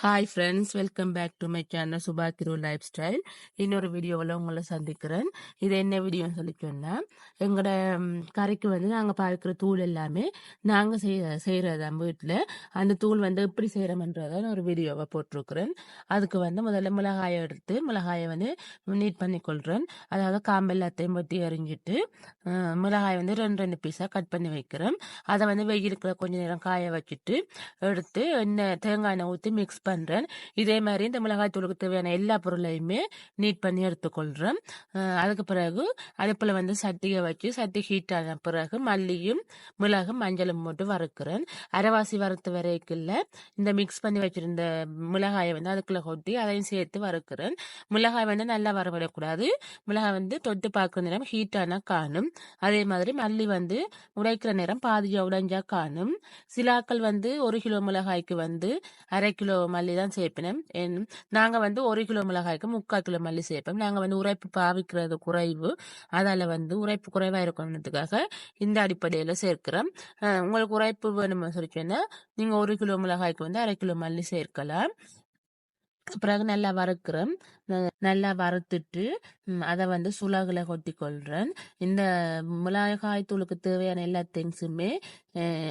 Hi friends welcome back to my channel Suba Kiru lifestyle இன்னொரு வீடியோவில் உங்களை சந்திக்கிறேன். இது என்ன வீடியோன்னு சொல்லி சொன்னால் எங்களோட கறிக்கு வந்து நாங்கள் பார்க்குற தூள் எல்லாமே நாங்கள் செய்ய செய்கிறது வீட்டில் அந்த தூள் வந்து எப்படி செய்கிறோம்ன்றதை ஒரு வீடியோவை போட்டிருக்கிறேன். அதுக்கு வந்து முதல்ல மிளகாயை எடுத்து மிளகாயை வந்து நீட் பண்ணி கொள்கிறேன் அதாவது காம்பு எல்லாத்தையும் பற்றி எறிஞ்சிட்டு மிளகாயை வந்து ரெண்டு ரெண்டு பீஸாக கட் பண்ணி வைக்கிறேன். அதை வந்து வெயிலுக்குள்ள கொஞ்சம் நேரம் காய வச்சுட்டு எடுத்து எண்ணெய் தேங்காய் எண்ணெய் ஊற்றி மிக்ஸ் பண்ணுறேன் இதே மாதிரி இந்த மிளகாய் தூளுக்கு தேவையான எல்லா பொருளையுமே நீட் பண்ணி எடுத்துக்கொள்கிறேன் அதுக்கு பிறகு அடுப்பில் வந்து சட்டியை வச்சு சட்டி ஹீட் ஆன பிறகு மல்லியும் மிளகும் மஞ்சளும் போட்டு வறுக்கிறேன். அரைவாசி வறுத்து வரைக்கும் இந்த மிக்ஸ் பண்ணி வச்சிருந்த மிளகாயை வந்து அதுக்குள்ளே கொட்டி அதையும் சேர்த்து வறுக்கிறேன். மிளகாய் வந்து நல்லா வரவிடக்கூடாது மிளகாய் வந்து தொட்டு பார்க்குற நேரம் ஹீட்டான காணும். அதே மாதிரி மல்லி வந்து உடைக்கிற நேரம் பாதியாக உடைஞ்சா காணும். சிலாக்கள் வந்து ஒரு கிலோ மிளகாய்க்கு வந்து அரை கிலோ மல்லி தான் சேர்ப்பினேன் நாங்கள் வந்து ஒரு கிலோ மிளகாய்க்கு முக்கால் கிலோ மல்லி சேர்ப்போம் நாங்கள் வந்து உரைப்பு பாவிக்கிறது குறைவு. அதால் வந்து உரைப்பு குறைவாக இருக்கணுன்றதுக்காக இந்த அடிப்படையில் சேர்க்கிறோம். உங்களுக்கு உரைப்பு வேணும்னு சொல்லி சொன்னால் நீங்கள் ஒரு கிலோ மிளகாய்க்கு வந்து அரை கிலோ மல்லி சேர்க்கலாம். பிறகு நல்லா வறுக்கிறேன். நல்லா வறுத்துட்டு அதை வந்து சுலகில் கொட்டி கொள்கிறேன் இந்த மிளகாய் தூளுக்கு தேவையான எல்லா திங்ஸுமே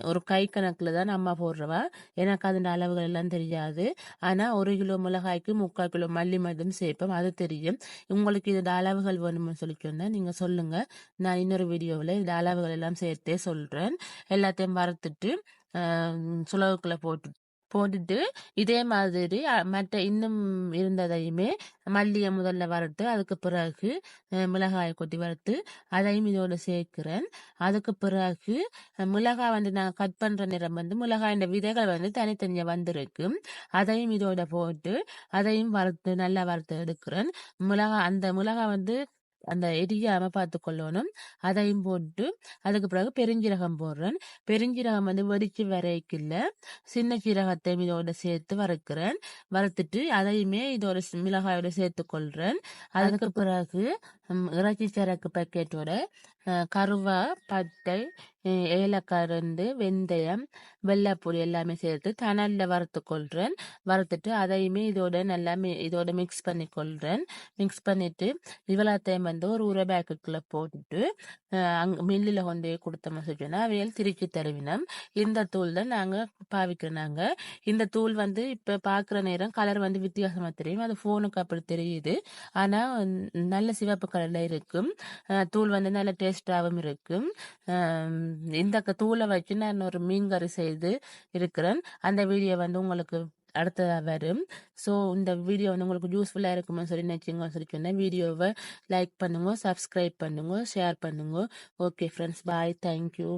ஒரு கை கணக்கில் தான் நம்ம போடுறவா. எனக்கு அதன் அளவுகள் எல்லாம் தெரியாது. ஆனால் ஒரு கிலோ மிளகாய்க்கு முக்கால் கிலோ மல்லி மட்டும் சேர்ப்போம் அது தெரியும். உங்களுக்கு இதோட அளவுகள் வேணும்னு சொல்லி சொன்னால் நீங்கள் சொல்லுங்கள் நான் இன்னொரு வீடியோவில் இந்த அளவுகள் எல்லாம் சேர்த்தே சொல்கிறேன் எல்லாத்தையும் வறுத்துட்டு சுலகுக்குள்ளே போட்டு போட்டுட்டு இதே மாதிரி மற்ற இன்னும் இருந்ததையுமே மல்லியை முதல்ல வறுத்து அதுக்கு பிறகு மிளகாயை கொட்டி வறுத்து அதையும் இதோடு சேர்க்கிறேன். அதுக்கு பிறகு மிளகாய் வந்து நான் கட் பண்ணுற நேரம் வந்து மிளகாயின் விதைகள் வந்து தனித்தனியாக வந்திருக்கு அதையும் இதோட போட்டு அதையும் வறுத்து நல்லா வறுத்து எடுக்கிறேன். மிளகாய் அந்த மிளகாய் வந்து அந்த எரியாம பார்த்து கொள்ளணும் அதையும் போட்டு அதுக்கு பிறகு பெருஞ்சீரகம் போடுறேன். பெருஞ்சீரகம் வந்து வெடிச்சு வரைக்கல சின்ன சீரகத்தையும் இதோட சேர்த்து வறுக்கிறேன். வறுத்துட்டு அதையுமே இதோட மிளகாயோட சேர்த்து கொள்றேன் அதுக்கு பிறகு இறைச்சி சரக்கு பேக்கெட்டோட கருவா பட்டை ஏலக்காய் வெந்தயம் வெள்ளைப்பொடி எல்லாமே சேர்த்து தணலில் வறுத்து கொள்கிறேன் வறுத்துட்டு அதையுமே இதோட நல்லா இதோட மிக்ஸ் பண்ணி கொள்கிறேன் மிக்ஸ் பண்ணிட்டு இவ்வளோத்தையும் வந்து ஒரு உரை பேக்குக்குள்ளே போட்டுட்டு அங் மில்லில் கொண்டு கொடுத்தோம்னு சொன்னா அவையால் திருச்சி தருவினம். இந்த தூள் தான் நாங்கள் பாவிக்கிறோம் நாங்கள் இந்த தூள் வந்து இப்போ பார்க்குற நேரம் கலர் வந்து வித்தியாசமாக தெரியும். அது ஃபோனுக்கு அப்படி தெரியுது. ஆனால் நல்ல சிவப்பு கலரில் இருக்கும். தூள் வந்து நல்ல டேஸ்டாகவும் இருக்கும். இந்த தூளை வச்சு நான் ஒரு மீன் கறி செய்து இருக்கிறேன். அந்த வீடியோ வந்து உங்களுக்கு அடுத்ததாக வரும். ஸோ இந்த வீடியோ வந்து உங்களுக்கு யூஸ்ஃபுல்லாக இருக்குமே சொல்லி நினச்சிங்க சொல்லி சொன்னேன். வீடியோவை லைக் பண்ணுங்க சப்ஸ்கிரைப் பண்ணுங்க ஷேர் பண்ணுங்க. Okay friends bye thank you